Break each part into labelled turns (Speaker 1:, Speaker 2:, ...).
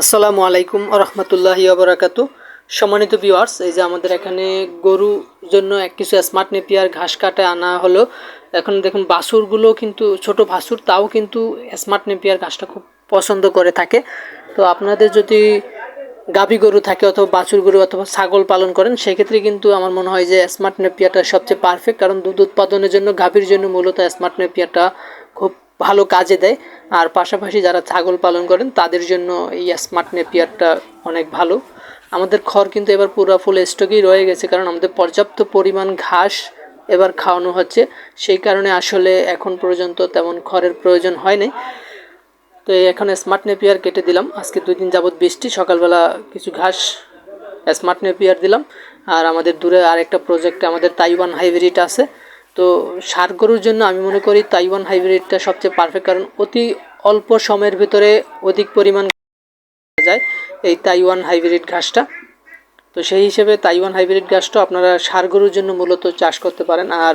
Speaker 1: আসসালামু আলাইকুম রহমতুল্লাহি আবরাকাত সম্মানিত ভিউয়ার্স এই যে আমাদের এখানে গরু জন্য এক কিছু স্মার্ট নেপিয়ার ঘাস কাটে আনা হলো। এখন দেখুন, বাছুরগুলো কিন্তু, ছোট বাছুর তাও কিন্তু স্মার্ট নেপিয়ার ঘাসটা খুব পছন্দ করে থাকে। তো আপনাদের যদি গাভী গরু থাকে অথবা বাছুর গরু অথবা ছাগল পালন করেন, সেক্ষেত্রে কিন্তু আমার মনে হয় যে স্মার্ট নেপিয়ারটা সবচেয়ে পারফেক্ট কারণ দুধ উৎপাদনের জন্য, গাভীর জন্য মূলত স্মার্ট নেপিয়ারটা খুব ভালো কাজে দেয়। আর পাশাপাশি যারা ছাগল পালন করেন, তাদের জন্য এই স্মার্ট নেপিয়ারটা অনেক ভালো। আমাদের খড় কিন্তু এবার পুরো ফুল স্টকই রয়ে গেছে, কারণ আমাদের পর্যাপ্ত পরিমাণ ঘাস এবার খাওয়ানো হচ্ছে। সেই কারণে আসলে এখন পর্যন্ত তেমন খড়ের প্রয়োজন হয়নি তো এখন স্মার্ট নেপিয়ার কেটে দিলাম। আজকে দুই দিন যাবত বৃষ্টি, সকালবেলা কিছু ঘাস স্মার্ট নেপিয়ার দিলাম। আর আমাদের দূরে আরেকটা প্রজেক্টে আমাদের তাইওয়ান হাইব্রিড আছে। তো সার গরুর জন্য আমি মনে করি তাইওয়ান হাইব্রিডটা সবচেয়ে পারফেক্ট কারণ অতি অল্প সময়ের ভিতরে অধিক পরিমাণ যায় এই তাইওয়ান হাইব্রিড ঘাসটা। তো সেই হিসেবে তাইওয়ান হাইব্রিড ঘাসটা আপনারা সার গরুর জন্য মূলত চাষ করতে পারেন। আর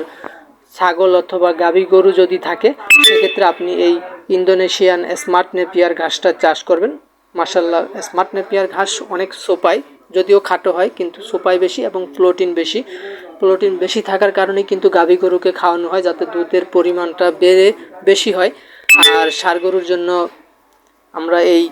Speaker 1: ছাগল অথবা গাভী গরু যদি থাকে, সেক্ষেত্রে আপনি এই ইন্দোনেশিয়ান স্মার্ট নেপিয়ার ঘাসটা চাষ করবেন। মাসাল্লাহ স্মার্ট নেপিয়ার ঘাস অনেক সোপাই, যদিও খাটো হয়, কিন্তু সোপাই বেশি এবং প্রোটিন বেশি। প্রোটিন বেশি থাকার কারণে কিন্তু গাভী গরুকে খাওয়ানো হয় যাতে দুধের পরিমাণটা বেড়ে বেশি হয়। আর সার গরুর জন্য আমরা এই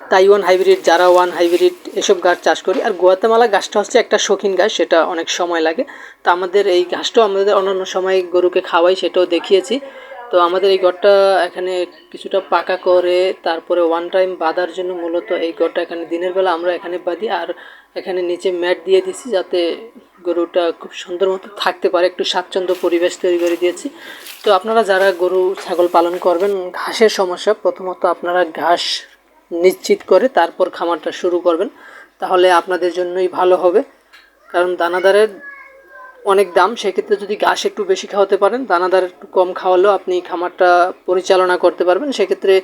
Speaker 1: Taiwan hybrid Zara one hybrid এসব গাছ চাষ করি। আর গোয়াতেমালা গাছটা হচ্ছে একটা শৌখিন গাছ, সেটা অনেক সময় লাগে। তো আমাদের এই গাছটাও আমাদের অন্যান্য সময় গরুকে খাওয়াই, সেটাও দেখিয়েছি। তো আমাদের এই গড়টা এখানে কিছুটা পাকা করে, তারপরে ওয়ান টাইম বাঁধার জন্য মূলত এই গড়টা এখানে দিনের বেলা আমরা এখানে বাঁধি, আর এখানে নিচে ম্যাট দিয়ে দিছি যাতে গরুটা খুব সুন্দর মতো থাকতে পারে, একটু স্বাচ্ছন্দ্য পরিবেশ তৈরি করে দিয়েছি। তো আপনারা যারা গরু, ছাগল পালন করবেন, ঘাসের সমস্যা, প্রথমত আপনারা ঘাস নিশ্চিত করে তারপর খামারটা শুরু করবেন। তাহলে আপনাদের জন্যই ভালো হবে। কারণ দানাদারের অনেক দাম, সেক্ষেত্রে যদি ঘাস একটু বেশি খাওয়াতে পারেন, দানাদার একটু কম খাওয়ালেও আপনি খামারটা পরিচালনা করতে পারবেন। সেক্ষেত্রে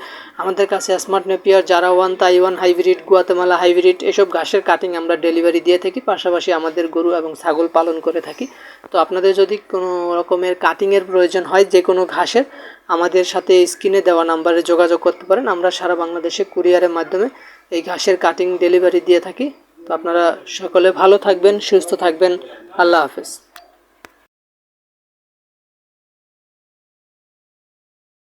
Speaker 1: আমাদের কাছে স্মার্ট নেপিয়ার জারা one Taiwan hybrid Guatemala hybrid এসব ঘাসের কাটিং আমরা ডেলিভারি দিয়ে থাকি। পাশাপাশি আমাদের গরু এবং ছাগল পালন করে থাকি। তো আপনাদের যদি কোনো রকমের কাটিংয়ের প্রয়োজন হয় যে কোনো ঘাসের, আমাদের সাথে স্ক্রিনে দেওয়া নাম্বারে যোগাযোগ করতে পারেন। আমরা সারা বাংলাদেশে কুরিয়ারের মাধ্যমে এই ঘাসের কাটিং ডেলিভারি দিয়ে থাকি। তো আপনারা সকলে ভালো থাকবেন, সুস্থ থাকবেন। আল্লাহ হাফেজ।